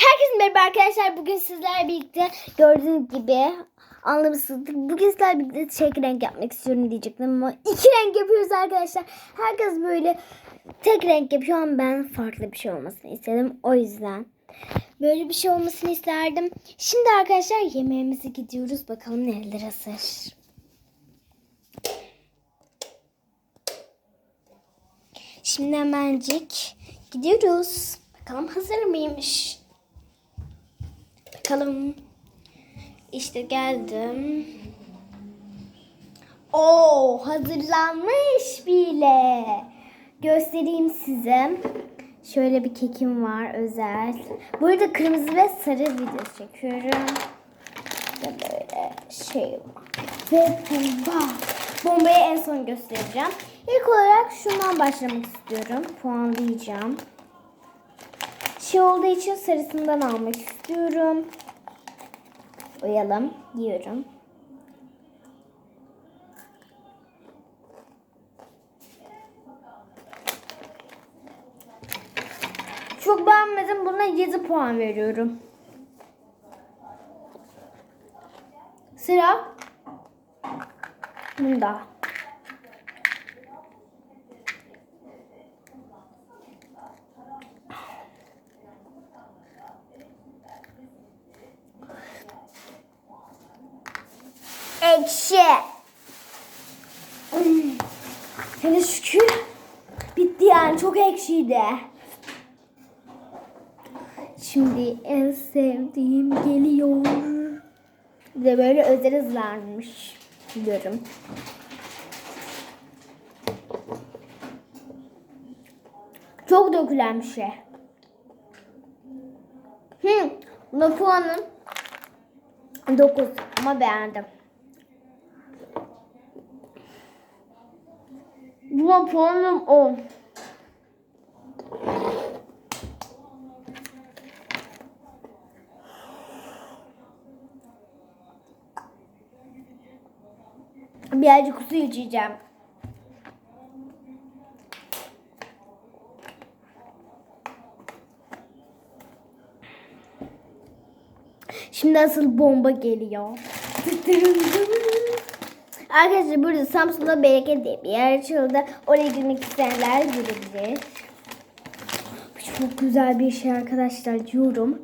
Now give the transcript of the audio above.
Herkese merhaba arkadaşlar. Bugün sizlerle birlikte gördüğünüz gibi anlamışsınızdır. Bugün sizlerle birlikte tek renk yapmak istiyorum diyecektim ama iki renk yapıyoruz arkadaşlar. Herkes böyle tek renk yapıyor ama ben farklı bir şey olmasını istedim. O yüzden böyle bir şey olmasını isterdim. Şimdi arkadaşlar yemeğimize gidiyoruz. Bakalım neler hazır. Şimdi hemencik gidiyoruz. Bakalım hazır mıymış? Bakalım. İşte geldim. Oo hazırlanmış bile. Göstereyim size. Şöyle bir kekim var özel. Burada kırmızı ve sarı video çekiyorum. Ve böyle şey var. Ve bomba. Bombayı en son göstereceğim. İlk olarak şundan başlamak istiyorum. Puanlayacağım. Şey olduğu için sarısından almak istiyorum. Uyalım diyorum. Çok beğenmedim. Buna 7 puan veriyorum. Sıra bunda. Ekşi. Hele şükür bitti yani çok ekşiydi. Şimdi en sevdiğim geliyor. Bir böyle özel hızlanmış diyorum. Çok dökülen bir şey. Hı, buna puanım 9 ama beğendim. Buna puanım 10. Birazcık su içeceğim. Şimdi asıl bomba geliyor. Arkadaşlar burada Samsun'da Bereket diye bir yer açıldı. Oraya girmek isteyenler girebilir. Çok güzel bir şey arkadaşlar diyorum.